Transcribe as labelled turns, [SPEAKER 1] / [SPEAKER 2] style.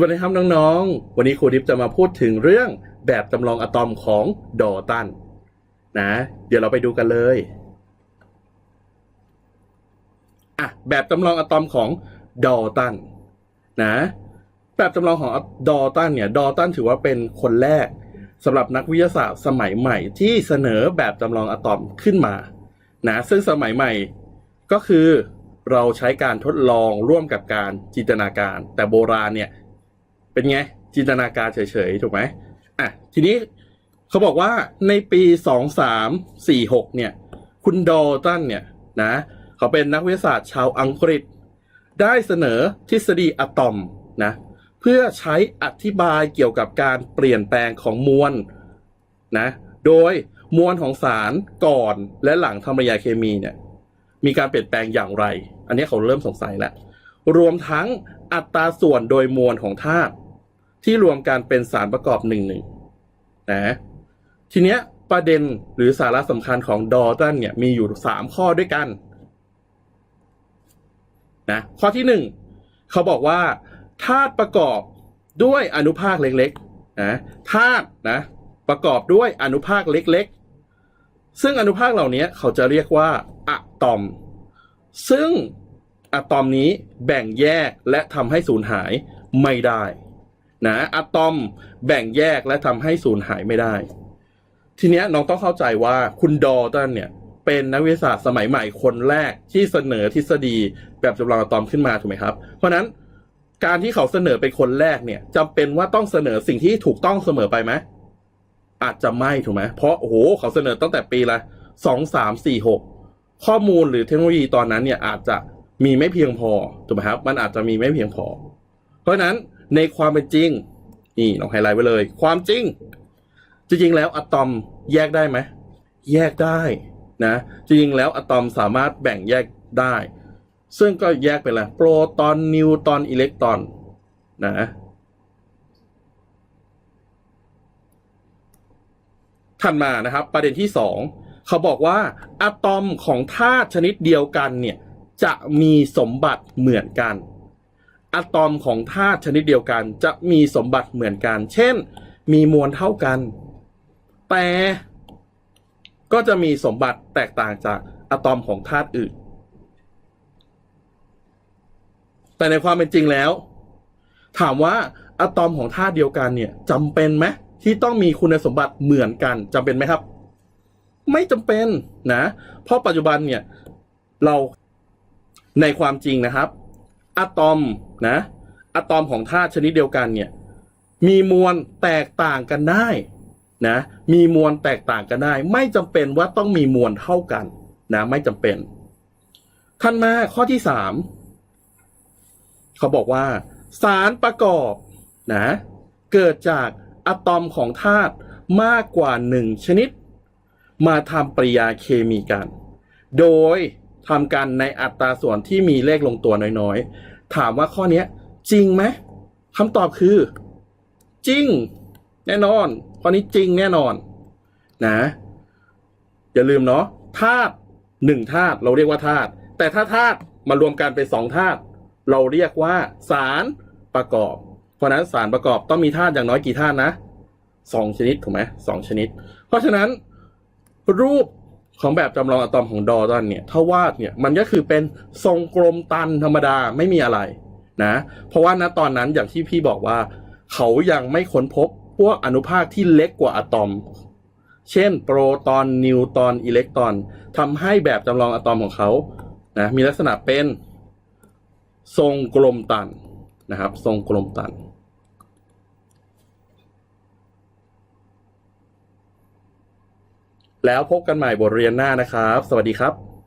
[SPEAKER 1] วัสดีครับน้องๆ วันนี้ครูดิฟจะมาพูดถึงเรื่องแบบจำลองอะตอมของดอตันนะ เดี๋ยวเราไปดูกันเลยอะแบบจำลองอะตอมของดอตันนะ แบบจำลองของดอตันเนี่ย ดอตันถือว่าเป็นคนแรกสำหรับนักวิทยาศาสตร์สมัยใหม่ที่เสนอแบบจำลองอะตอมขึ้นมานะซึ่งสมัยใหม่ก็คือเราใช้การทดลองร่วมกับการจินตนาการ แต่โบราณเนี่ย เป็นไง จินตนาการเฉยๆ ถูกไหมอะทีนี้เขาบอกว่าในปีสองสามสี่หกเนี่ย คุณดอลตันเนี่ยนะเขาเป็นนักวิทยาศาสตร์ชาวอังกฤษ ได้เสนอทฤษฎีอะตอมนะเพื่อใช้อธิบายเกี่ยวกับการเปลี่ยนแปลงของมวลนะโดยมวลของสารก่อนและหลังทำริยาเคมีเนี่ยมีการเปลี่ยนแปลงอย่างไร อันนี้เขาเริ่มสงสัยแล้ว รวมทั้งอัตราส่วนโดยมวลของธาตุ ที่รวมกันเป็นสารประกอบหนึ่งหนึ่งนะทีเนี้ยประเด็นหรือสาระสำคัญของดอตันเนี่ยมีอยู่สามข้อด้วยกันนะข้อที่หนึ่งเขาบอกว่าธาตุประกอบด้วยอนุภาคเล็กๆนะธาตุนะประกอบด้วยอนุภาคเล็กๆ ซึ่งอนุภาคเหล่านี้เขาจะเรียกว่าอะตอม ซึ่งอะตอมนี้แบ่งแยกและทำให้สูญหายไม่ได้ นะอะตอมแบ่งแยกและทำให้สูญหายไม่ได้ ทีเนี้ยน้องต้องเข้าใจว่าคุณดอตันเนี่ยเป็นนักวิทยาศาสตร์สมัยใหม่คนแรกที่เสนอทฤษฎีแบบจำลองอะตอมขึ้นมาถูกไหมครับ เพราะฉะนั้นการที่เขาเสนอเป็นคนแรกเนี่ยจำเป็นว่าต้องเสนอสิ่งที่ถูกต้องเสมอไปไหมอาจจะไม่ถูกไหมเพราะโอ้โหเขาเสนอตั้งแต่ปีละสองสามสี่หกข้อมูลหรือเทคโนโลยีตอนนั้นเนี่ยอาจจะมีไม่เพียงพอถูกไหมครับ มันอาจจะมีไม่เพียงพอ เพราะฉะนั้น ในความเป็นจริง นี่ลองไฮไลท์ไว้เลย ความจริง จริงๆแล้วอะตอมแยกได้ไหมแยกได้นะจริงๆแล้วอะตอมสามารถแบ่งแยกได้ ซึ่งก็แยกเป็นอะโปรตอนนิวตอนอิเล็กตรอนนะถัดมานะครับ ประเด็นที่สองเขาบอกว่าอะตอมของธาตุชนิดเดียวกันเนี่ยจะมีสมบัติเหมือนกัน อะตอมของธาตุชนิดเดียวกัน จะมีสมบัติเหมือนกัน เช่น มีมวลเท่ากัน แต่ก็จะมีสมบัติแตกต่างจากอะตอมของธาตุอื่น แต่ในความเป็นจริงแล้ว ถามว่าอะตอมของธาตุเดียวกันเนี่ยจำเป็นไหมที่ต้องมีคุณสมบัติเหมือนกันจำเป็นไหมครับ ไม่จำเป็นนะ เพราะปัจจุบันเนี่ยเราในความจริงนะครับ อะตอมนะอะตอมของธาตุชนิดเดียวกันเนี่ยมีมวลแตกต่างกันได้นะมีมวลแตกต่างกันได้ ไม่จำเป็นว่าต้องมีมวลเท่ากันนะไม่จำเป็นทันมาข้อที่สามเขาบอกว่า สารประกอบนะเกิดจากอะตอมของธาตุมากกว่าหนึ่งชนิด มาทำปริยาเคมีกัน โดย ทำกันในอัตราส่วนที่มีเลขลงตัวน้อยๆ ถามว่าข้อนี้จริงไหมคำตอบคือ จริง แน่นอน ข้อนี้จริงแน่นอน นะ อย่าลืมเนาะธาตุหนึ่งธาตุเราเรียกว่าธาตุแต่ถ้าธาตุมารวมกันเป็นสองธาตุเราเรียกว่าสารประกอบ เพราะฉะนั้นสารประกอบต้องมีธาตุอย่างน้อยกี่ธาตุนะสองชนิดถูกไหมสองชนิด เพราะฉะนั้น รูป ของแบบจำลองอะตอมของดอตันเนี่ยถ้าวาดเนี่ยมันก็คือเป็นทรงกลมตันธรรมดาไม่มีอะไรนะเพราะว่าณตอนนั้นอย่างที่พี่บอกว่า เขายังไม่ค้นพบพวกอนุภาคที่เล็กกว่าอะตอม เช่น โปรตอนนิวตอนอิเล็กตรอนทำให้แบบจำลองอะตอมของเขานะมีลักษณะเป็นทรงกลมตันนะครับ ทรงกลมตัน แล้วพบกันใหม่บทเรียนหน้านะครับ สวัสดีครับ